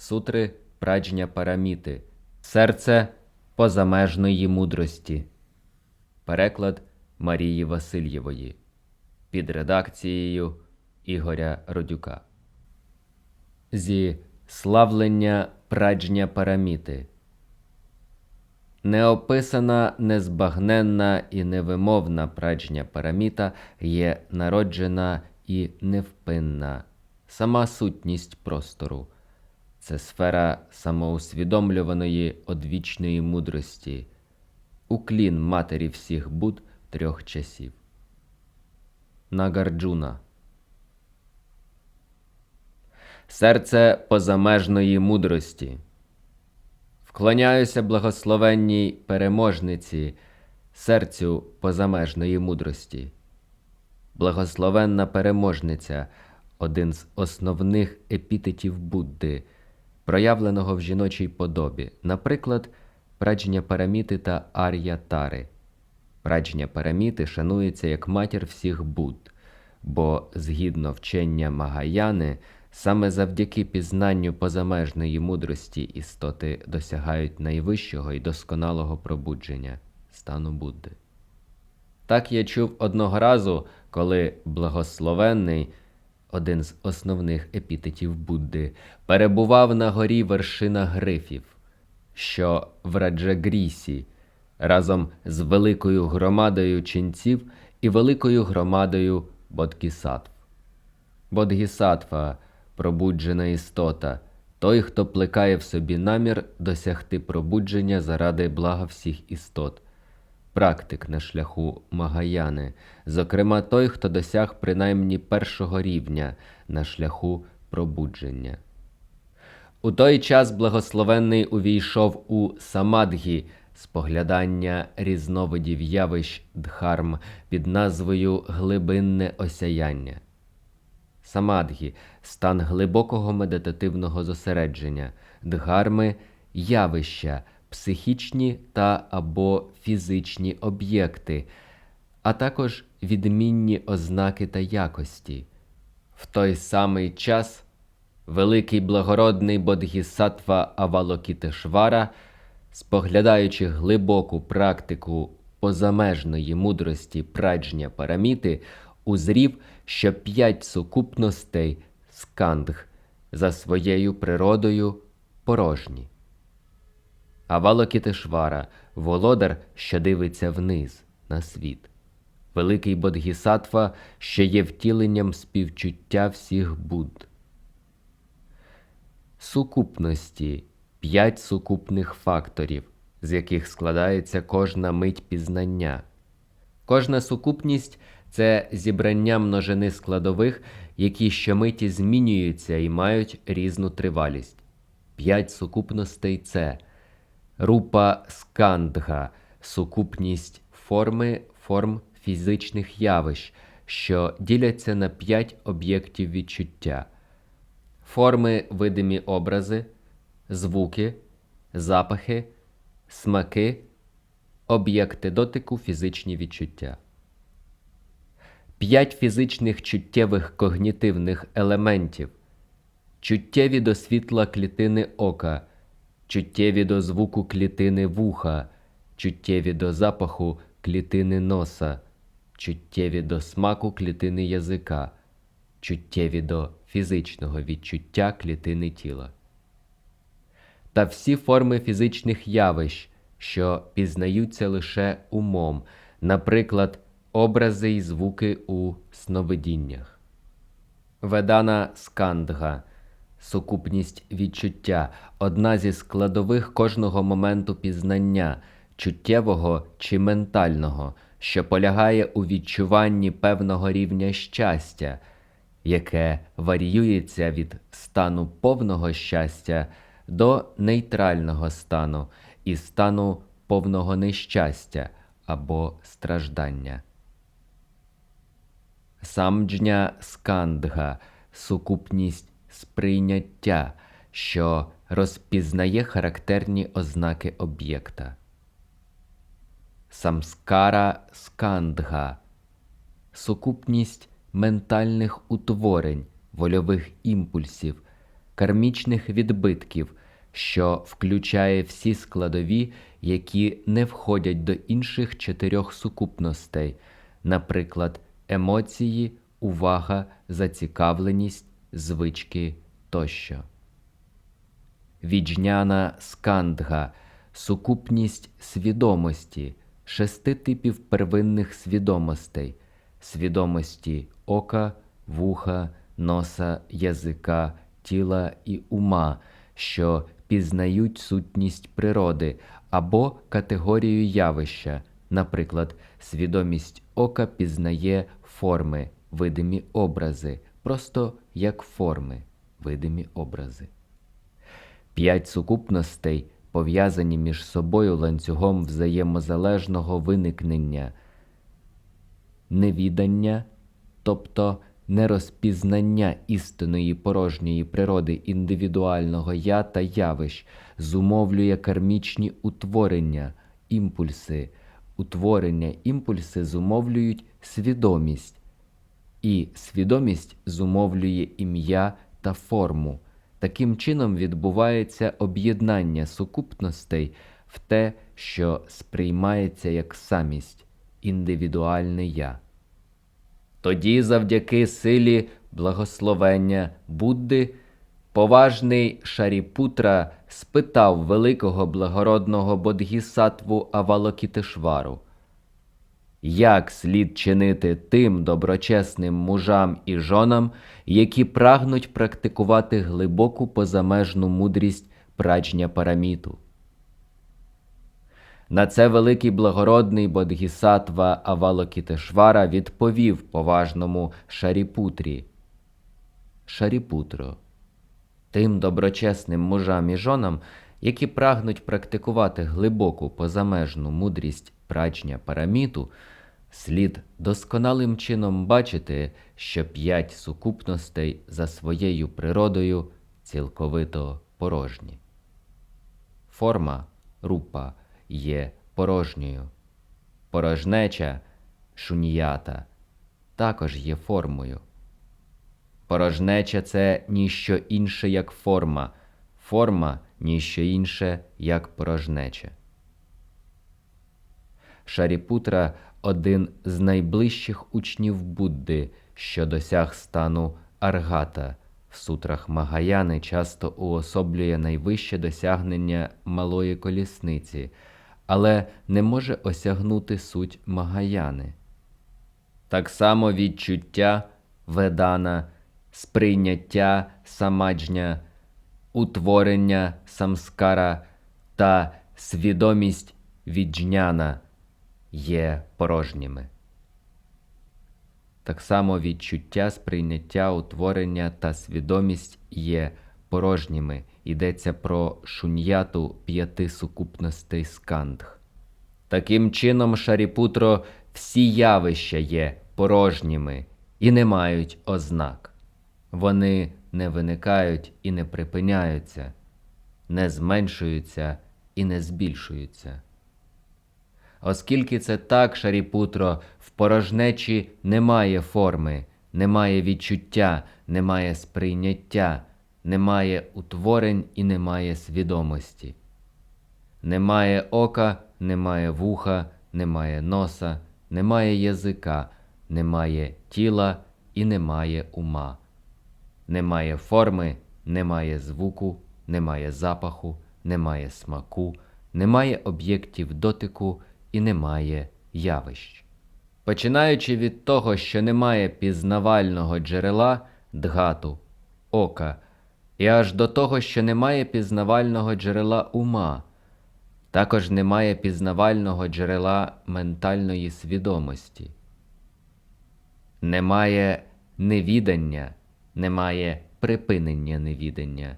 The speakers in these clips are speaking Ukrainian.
Сутри праджня параміти. Серце позамежної мудрості. Переклад Марії Васильєвої. Під редакцією Ігоря Родюка. Зі славлення праджня параміти. Неописана, незбагненна і невимовна праджня параміта є народжена і невпинна, сама сутність простору. Це сфера самоусвідомлюваної одвічної мудрості, уклін матері всіх буд трьох часів. Нагарджуна Серце позамежної мудрості. Вклоняюся благословенній переможниці, серцю позамежної мудрості. Благословенна переможниця один з основних епітетів Будди, проявленого в жіночій подобі, наприклад, прадження Параміти та Ар'я Тари. Прадження Параміти шанується як матір всіх Будд, бо, згідно вчення Магаяни, саме завдяки пізнанню позамежної мудрості істоти досягають найвищого і досконалого пробудження стану Будди. Так я чув одного разу, коли благословенний, один з основних епітетів Будди, перебував на горі вершина грифів, що в Раджагрісі, разом з великою громадою ченців і великою громадою бодкісатв. Бодгісатва пробуджена істота, той, хто плекає в собі намір досягти пробудження заради блага всіх істот, практик на шляху Магаяни, зокрема той, хто досяг принаймні першого рівня на шляху пробудження. У той час благословенний увійшов у самадгі споглядання різновидів явищ дхарм під назвою Глибинне осяяння. Самадгі стан глибокого медитативного зосередження, дхарми явища, психічні та або фізичні об'єкти, а також відмінні ознаки та якості. В той самий час великий благородний Бодгісаттва Авалокітешвара, споглядаючи глибоку практику позамежної мудрості праджня параміти, узрів, що п'ять сукупностей скандх за своєю природою порожні. Авалокітешвара – володар, що дивиться вниз на світ. Великий Бодгісаттва, що є втіленням співчуття всіх Будд. Сукупності п'ять сукупних факторів, з яких складається кожна мить пізнання. Кожна сукупність це зібрання множини складових, які щомиті змінюються і мають різну тривалість. П'ять сукупностей це рупа скандга, сукупність форми форм фізичних явищ, що діляться на п'ять об'єктів відчуття, форми видимі образи, звуки, запахи, смаки, об'єкти дотику, фізичні відчуття. П'ять фізичних чуттєвих когнітивних елементів, чуттєві до світла клітини ока, чуттєві до звуку клітини вуха, чуттєві до запаху клітини носа, чуттєві до смаку клітини язика, чуттєві до фізичного відчуття клітини тіла. Та всі форми фізичних явищ, що пізнаються лише умом, наприклад, образи й звуки у сновидіннях. Ведана скандга сукупність відчуття, одна зі складових кожного моменту пізнання, чуттєвого чи ментального, що полягає у відчуванні певного рівня щастя, яке варіюється від стану повного щастя до нейтрального стану і стану повного нещастя або страждання. Самджня скандга сукупність сприйняття, що розпізнає характерні ознаки об'єкта. Самскара скандга сукупність ментальних утворень, вольових імпульсів, кармічних відбитків, що включає всі складові, які не входять до інших чотирьох сукупностей, наприклад, емоції, увага, зацікавленість, звички тощо. Віджняна скандга сукупність свідомості, шести типів первинних свідомостей, свідомості ока, вуха, носа, язика, тіла і ума, що пізнають сутність природи або категорію явища. Наприклад, свідомість ока пізнає форми, видимі образи, просто як форми, видимі образи. П'ять сукупностей пов'язані між собою ланцюгом взаємозалежного виникнення, невідання, тобто нерозпізнання істинної порожньої природи індивідуального я та явищ, зумовлює кармічні утворення, імпульси. Утворення імпульси зумовлюють свідомість, і свідомість зумовлює ім'я та форму. Таким чином відбувається об'єднання сукупностей в те, що сприймається як самість, індивідуальне я. Тоді, завдяки силі благословення Будди, поважний Шаріпутра спитав великого благородного бодгісаттву Авалокітешвару, як слід чинити тим доброчесним мужам і жонам, які прагнуть практикувати глибоку позамежну мудрість праджня параміту? На це великий благородний бодгісаттва Авалокітешвара відповів поважному Шаріпутрі. Шаріпутро, тим доброчесним мужам і жонам, які прагнуть практикувати глибоку позамежну мудрість праджня параміту, слід досконалим чином бачити, що п'ять сукупностей за своєю природою цілковито порожні. Форма рупа є порожньою. Порожнеча шуньята також є формою. Порожнеча це ніщо інше, як форма, форма ніщо інше, як порожнеча. Шаріпутра один з найближчих учнів Будди, що досяг стану аргата. В сутрах Магаяни часто уособлює найвище досягнення малої колісниці, але не може осягнути суть Магаяни. Так само відчуття ведана, сприйняття самаджня, утворення самскара та свідомість віджняна є порожніми. Так само відчуття, сприйняття, утворення та свідомість є порожніми. Йдеться про шуньяту п'яти сукупностей скандх. Таким чином, Шаріпутро, всі явища є порожніми і не мають ознак. Вони не виникають і не припиняються, не зменшуються і не збільшуються. Оскільки це так, Шаріпутро, в порожнечі немає форми, немає відчуття, немає сприйняття, немає утворень і немає свідомості. Немає ока, немає вуха, немає носа, немає язика, немає тіла і немає ума. Немає форми, немає звуку, немає запаху, немає смаку, немає об'єктів дотику і немає явищ. Починаючи від того, що немає пізнавального джерела дгату, ока, і аж до того, що немає пізнавального джерела ума, також немає пізнавального джерела ментальної свідомості, немає невідання, немає припинення невідання,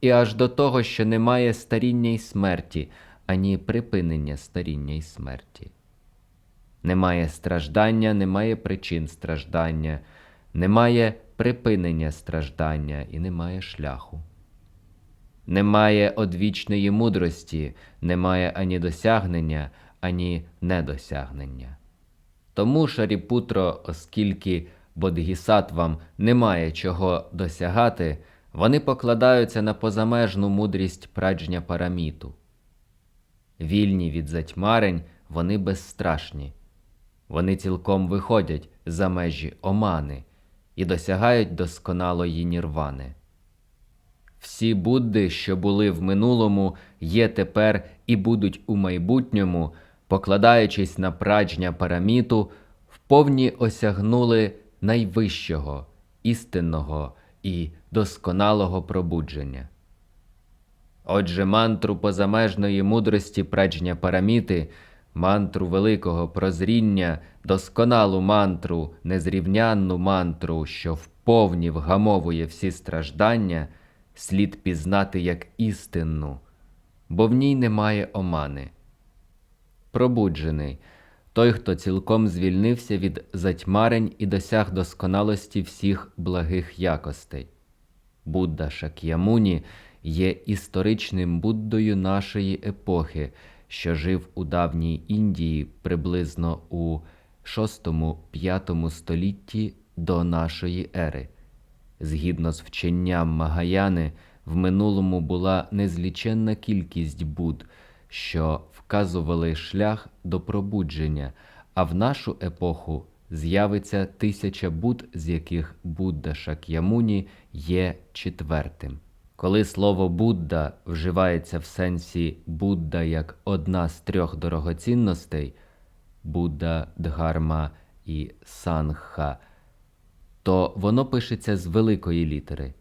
і аж до того, що немає старіння й смерті, ані припинення старіння й смерті. Немає страждання, немає причин страждання, немає припинення страждання і немає шляху. Немає одвічної мудрості, немає ані досягнення, ані недосягнення. Тому, Шаріпутро, оскільки Бодгісаттвам немає чого досягати, Вони покладаються на позамежну мудрість праджня параміту. Вільні від затьмарень, вони безстрашні. Вони цілком виходять за межі омани і досягають досконалої нірвани. Всі Будди, що були в минулому, є тепер і будуть у майбутньому, покладаючись на праджня параміту, вповні осягнули найвищого, істинного і досконалого пробудження. Отже, мантру позамежної мудрості праджня параміти, мантру великого прозріння, досконалу мантру, незрівнянну мантру, що вповні вгамовує всі страждання, слід пізнати як істинну, бо в ній немає омани. Пробуджений той, хто цілком звільнився від затьмарень і досяг досконалості всіх благих якостей. Будда Шак'ямуні є історичним Буддою нашої епохи, що жив у давній Індії приблизно у 6-5 столітті до нашої ери. Згідно з вченням Магаяни, в минулому була незліченна кількість Будд, що вказували шлях до пробудження, а в нашу епоху з'явиться тисяча Будд, з яких Будда Шак'ямуні є четвертим. Коли слово Будда вживається в сенсі Будда як одна з трьох дорогоцінностей Будда, Дгарма і Сангха, то воно пишеться з великої літери.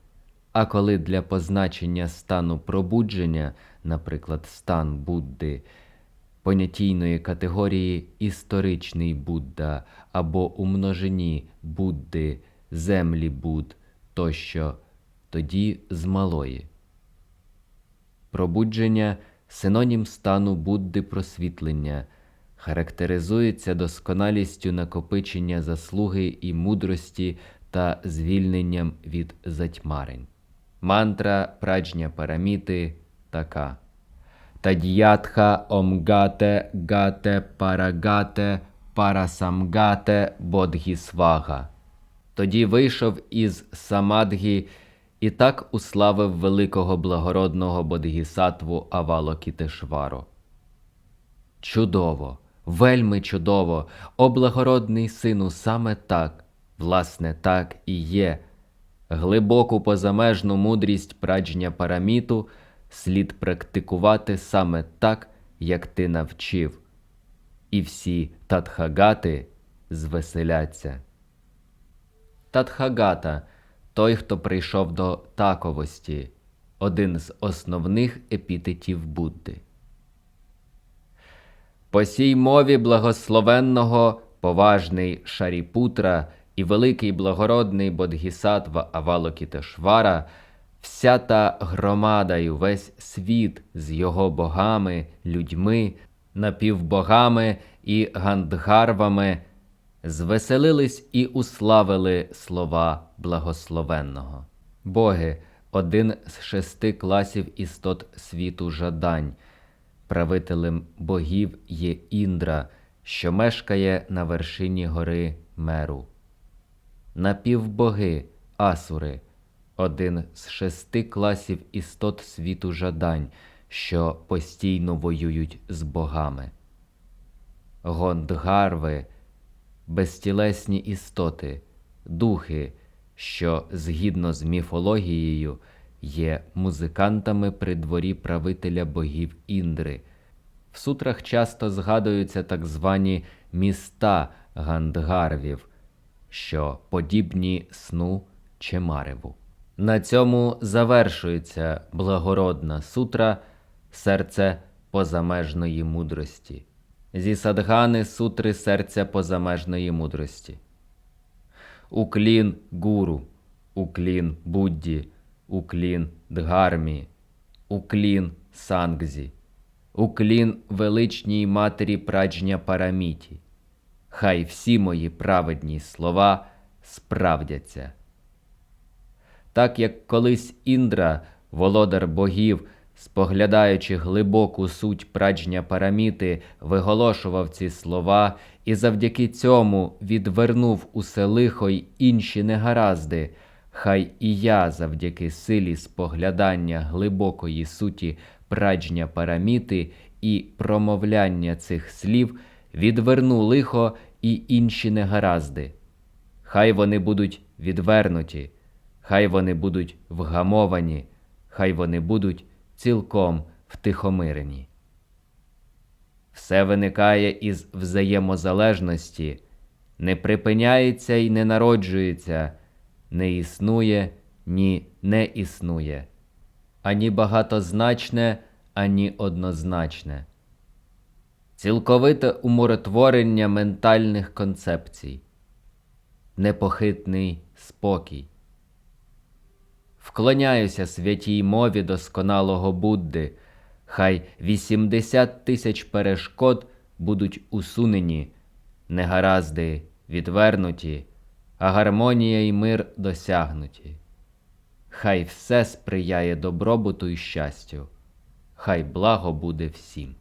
А коли для позначення стану пробудження, наприклад, стан Будди, понятійної категорії історичний Будда або у множині Будди, землі Буд тощо, тоді з малої. Пробудження синонім стану Будди просвітлення, характеризується досконалістю накопичення заслуги і мудрості та звільненням від затьмарень. Мантра праджня параміти така. Тадьятха омгате гате парагате парасамгате бодгісвага. Тоді вийшов із Самадгі і так уславив великого благородного бодгісатву Авалокітешвару. Чудово, вельми чудово, о благородний сину, саме так, власне, так і є. Глибоку позамежну мудрість праджня параміту слід практикувати саме так, як ти навчив, і всі татхагати звеселяться. Татхагата той, хто прийшов до таковості, один з основних епітетів Будди. По сій мові благословенного поважний Шаріпутра і великий благородний Бодгісатва Авалокітешвара, вся та громада й увесь світ з його богами, людьми, напівбогами і гандгарвами звеселились і уславили слова благословенного. Боги один з шести класів істот світу жадань. Правителем богів є Індра, що мешкає на вершині гори Меру. Напівбоги Асури один з шести класів істот світу жадань, що постійно воюють з богами. Гондгарви безтілесні істоти, духи, що згідно з міфологією є музикантами при дворі правителя богів Індри. В сутрах часто згадуються так звані міста Гандгарвів, що подібні сну чи мареву. На цьому завершується благородна сутра, серце позамежної мудрості. Зі садгани сутри серця позамежної мудрості. Уклін гуру, уклін Будді, уклін Дгармі, уклін Сангзі, уклін величній матері праджня Параміті. Хай всі мої праведні слова справдяться. Так як колись Індра, володар богів, споглядаючи глибоку суть праджня параміти, виголошував ці слова і завдяки цьому відвернув усе лихо й інші негаразди. хай і я завдяки силі споглядання глибокої суті праджня параміти і промовляння цих слів відверну лихо і інші негаразди. Хай вони будуть відвернуті, хай вони будуть вгамовані, хай вони будуть цілком втихомирені. Все виникає із взаємозалежності, не припиняється і не народжується, не існує, ні не існує, ані багатозначне, ані однозначне. Цілковите умиротворення ментальних концепцій, непохитний спокій. Вклоняюся святій мові досконалого Будди, хай 80 тисяч перешкод будуть усунені, негаразди відвернуті, а гармонія й мир досягнуті. Хай все сприяє добробуту і щастю, хай благо буде всім.